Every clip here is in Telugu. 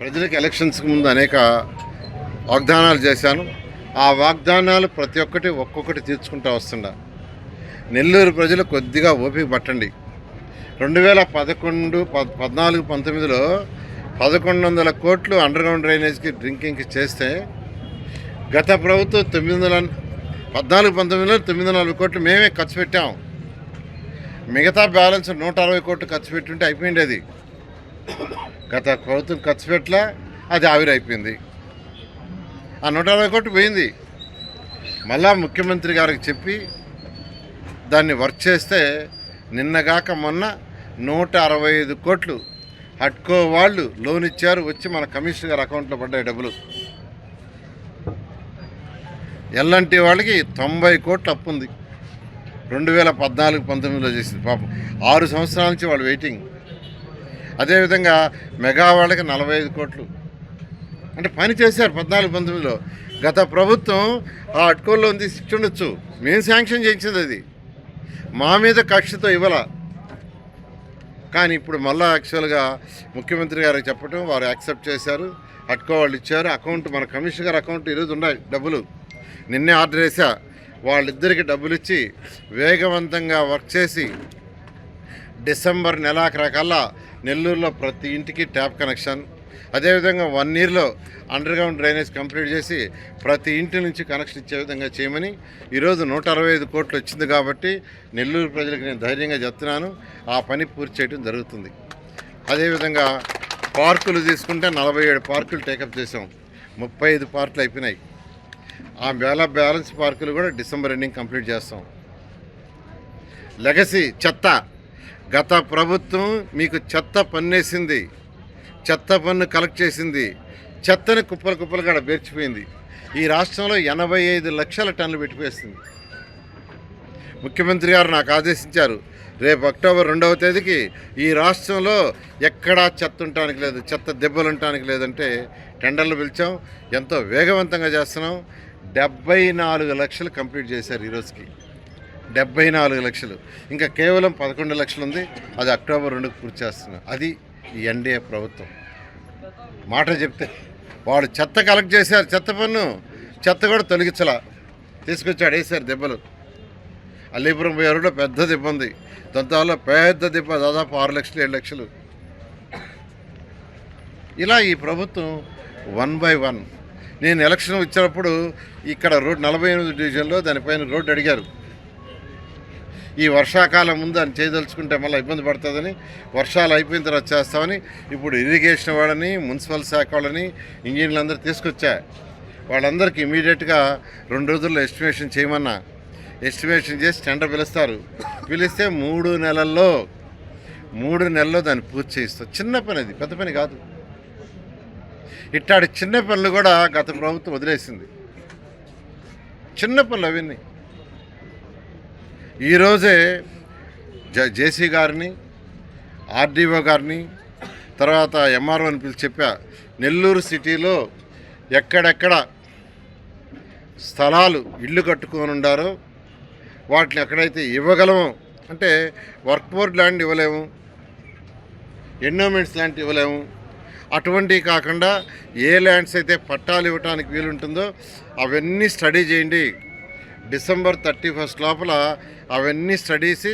ప్రజలకు ఎలక్షన్స్కి ముందు అనేక వాగ్దానాలు చేశాను. ఆ వాగ్దానాలు ప్రతి ఒక్కటి ఒక్కొక్కటి తీర్చుకుంటూ వస్తుండా నెల్లూరు ప్రజలు కొద్దిగా ఓపిక పట్టండి. రెండు వేల పదకొండు పద్నాలుగు పంతొమ్మిదిలో పదకొండు వందల కోట్లు అండర్ గ్రౌండ్ డ్రైనేజ్కి డ్రింకింగ్కి చేస్తే గత ప్రభుత్వం తొమ్మిది వందల పద్నాలుగు పంతొమ్మిదిలో తొమ్మిది వందల కోట్లు మేమే ఖర్చు పెట్టాం. మిగతా బ్యాలెన్స్ నూట అరవై కోట్లు ఖర్చు పెట్టుంటే అయిపోయింది అది గత ప్రభుత్వం ఖర్చు పెట్టలా అది ఆవిరైపోయింది. ఆ నూట అరవై కోట్లు పోయింది. మళ్ళా ముఖ్యమంత్రి గారికి చెప్పి దాన్ని వర్క్ చేస్తే నిన్నగాక మొన్న నూట అరవై ఐదు కోట్లు హట్కో వాళ్ళు లోన్ ఇచ్చారు వచ్చి మన కమిషనర్ గారి అకౌంట్లో పడ్డాయి డబ్బులు. ఎల్లంటి వాళ్ళకి తొంభై కోట్లు అప్పు ఉంది రెండు వేల పద్నాలుగు పంతొమ్మిదిలో చేసింది పాపం. ఆరు సంవత్సరాల నుంచి వాళ్ళు వెయిటింగ్. అదేవిధంగా మెగా వాళ్ళకి నలభై ఐదు కోట్లు. అంటే పని చేశారు పద్నాలుగు పంతొమ్మిదిలో. గత ప్రభుత్వం ఆ అట్కోల్లో ఉంది ఇచ్చి మేము శాంక్షన్ చేయించింది అది. మా మీద కక్షతో ఇవ్వాల. కానీ ఇప్పుడు మళ్ళా యాక్చువల్గా ముఖ్యమంత్రి గారికి చెప్పడం వారు యాక్సెప్ట్ చేశారు. అట్కో వాళ్ళు ఇచ్చారు. అకౌంట్ మన కమిషనర్ గారి అకౌంట్ ఈరోజు ఉన్నాయి డబ్బులు. నిన్నే ఆర్డర్ వేసా వాళ్ళిద్దరికి డబ్బులు ఇచ్చి వేగవంతంగా వర్క్ చేసి డిసెంబర్ నెలాఖరకల్లా నెల్లూరులో ప్రతి ఇంటికి ట్యాప్ కనెక్షన్ అదేవిధంగా వన్ ఇయర్లో అండర్ గ్రౌండ్ డ్రైనేజ్ కంప్లీట్ చేసి ప్రతి ఇంటి నుంచి కనెక్షన్ ఇచ్చే విధంగా చేయమని ఈరోజు నూట అరవై ఐదు కోట్లు వచ్చింది కాబట్టి నెల్లూరు ప్రజలకు నేను ధైర్యంగా చెప్తున్నాను ఆ పని పూర్తి చేయడం జరుగుతుంది. అదేవిధంగా పార్కులు తీసుకుంటే నలభై ఏడు పార్కులు టేకప్ చేసాం ముప్పై ఐదు పార్కులు అయిపోయినాయి. ఆ వేల బ్యాలెన్స్ పార్కులు కూడా డిసెంబర్ ఎండింగ్ కంప్లీట్ చేస్తాం. లెగసీ చెత్త గత ప్రభుత్వం మీకు చెత్త పన్నేసింది. చెత్త పన్ను కలెక్ట్ చేసింది. చెత్తని కుప్పలు కుప్పలు కాడ పేర్చిపోయింది. ఈ రాష్ట్రంలో ఎనభై ఐదు లక్షల టన్నులు పెట్టిపోయేస్తుంది ముఖ్యమంత్రి గారు నాకు ఆదేశించారు రేపు అక్టోబర్ రెండవ తేదీకి ఈ రాష్ట్రంలో ఎక్కడా చెత్త ఉండటానికి లేదు చెత్త దెబ్బలు ఉండటానికి లేదంటే టెండర్లు పిలిచాం ఎంతో వేగవంతంగా చేస్తున్నాం. డెబ్బై నాలుగు లక్షలు కంప్లీట్ చేశారు ఈరోజుకి డెబ్బై నాలుగు లక్షలు. ఇంకా కేవలం పదకొండు లక్షలు ఉంది అది అక్టోబర్ రెండుకు పూర్తి చేస్తున్నాం అది ఈ ఎన్డీఏ ప్రభుత్వం. మాట చెప్తే వాడు చెత్త కలెక్ట్ చేశారు. చెత్త పన్ను. చెత్త కూడా తొలగించలా. తీసుకొచ్చాడు. వేసారు దెబ్బలు. అల్లీపురం పోయారు పెద్ద దెబ్బ ఉంది. దొంతాలో పెద్ద దెబ్బ. దాదాపు ఆరు లక్షలు ఏడు లక్షలు. ఇలా ఈ ప్రభుత్వం వన్ బై వన్. నేను ఎలక్షన్ వచ్చినప్పుడు ఇక్కడ రోడ్ నలభై ఎనిమిది డివిజన్లో దానిపైన రోడ్డు అడిగారు. ఈ వర్షాకాలం ముందు అని చేయదలుచుకుంటే మళ్ళీ ఇబ్బంది పడుతుందని వర్షాలు అయిపోయిన తర్వాత చేస్తామని ఇప్పుడు ఇరిగేషన్ వాళ్ళని మున్సిపల్ శాఖ వాళ్ళని ఇంజనీర్లు అందరూ తీసుకొచ్చా. వాళ్ళందరికీ ఇమీడియట్గా రెండు రోజుల్లో ఎస్టిమేషన్ చేయమన్నా. ఎస్టిమేషన్ చేసి టెండర్ పిలుస్తారు. పిలిస్తే మూడు నెలల్లో మూడు నెలల్లో దాన్ని పూర్తి చేయిస్తారు. చిన్న పని అది పెద్ద పని కాదు. ఇట్టాడి చిన్న పనులు కూడా గత ప్రభుత్వం వదిలేసింది. చిన్న పనులు అవన్నీ. ఈరోజే జ జేసీ గారిని ఆర్డీఓ గారిని తర్వాత ఎంఆర్ఓ అని పిలిచి చెప్పా నెల్లూరు సిటీలో ఎక్కడెక్కడ స్థలాలు ఇల్లు కట్టుకొని ఉండారో వాటిని ఎక్కడైతే ఇవ్వగలమో అంటే వర్క్ బోర్డ్ ల్యాండ్ ఇవ్వలేము ఎండోమెంట్స్ ల్యాండ్ ఇవ్వలేము అటువంటివి కాకుండా ఏ ల్యాండ్స్ అయితే పట్టాలు ఇవ్వడానికి వీలుంటుందో అవన్నీ స్టడీ చేయండి. డిసెంబర్ థర్టీ ఫస్ట్ లోపల అవన్నీ స్టడీస్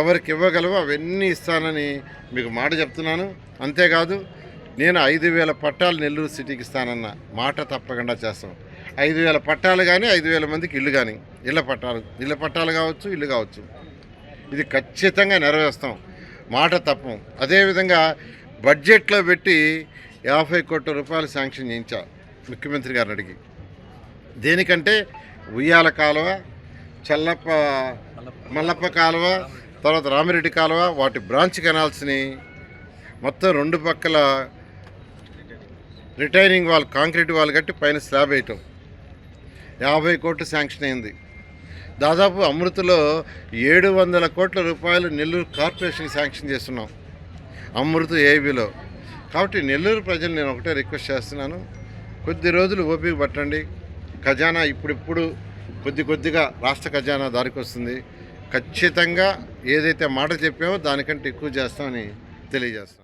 ఎవరికి ఇవ్వగలవో అవన్నీ ఇస్తానని మీకు మాట చెప్తున్నాను. అంతేకాదు నేను ఐదు వేల పట్టాలు నెల్లూరు సిటీకి ఇస్తానన్న మాట తప్పకుండా చేస్తాం. ఐదు వేల పట్టాలు కానీ ఐదు వేల మందికి ఇల్లు కానీ ఇళ్ళ పట్టాలు ఇళ్ళ పట్టాలు కావచ్చు ఇల్లు కావచ్చు. ఇది ఖచ్చితంగా నెరవేరుస్తాం. మాట తప్పం. అదేవిధంగా బడ్జెట్లో పెట్టి యాభై కోట్ల రూపాయలు శాంక్షన్ చేయించా ముఖ్యమంత్రి గారిని అడిగి. దేనికంటే ఉయ్యాల కాలువ చల్లప్ప మల్లప్ప కాలువ తర్వాత రామిరెడ్డి కాలువ వాటి బ్రాంచ్ కెనాల్స్ని మొత్తం రెండు పక్కల రిటైనింగ్ వాల్ కాంక్రీట్ వాల్ కట్టి పైన స్లాబ్ వేయటం. యాభై కోట్లు శాంక్షన్ అయింది. దాదాపు అమృతలో ఏడు వందల కోట్ల రూపాయలు నెల్లూరు కార్పొరేషన్ శాంక్షన్ చేస్తున్నాం అమృత ఏబీలో కాబట్టి నెల్లూరు ప్రజలు నేను ఒకటే రిక్వెస్ట్ చేస్తున్నాను కొద్ది రోజులు ఓపిక పట్టండి. ఖజానా ఇప్పుడిప్పుడు కొద్ది కొద్దిగా రాష్ట్ర ఖజానా దారికి వస్తుంది. ఖచ్చితంగా ఏదైతే మాట చెప్పామో దానికంటే ఎక్కువ చేస్తామని తెలియజేస్తాను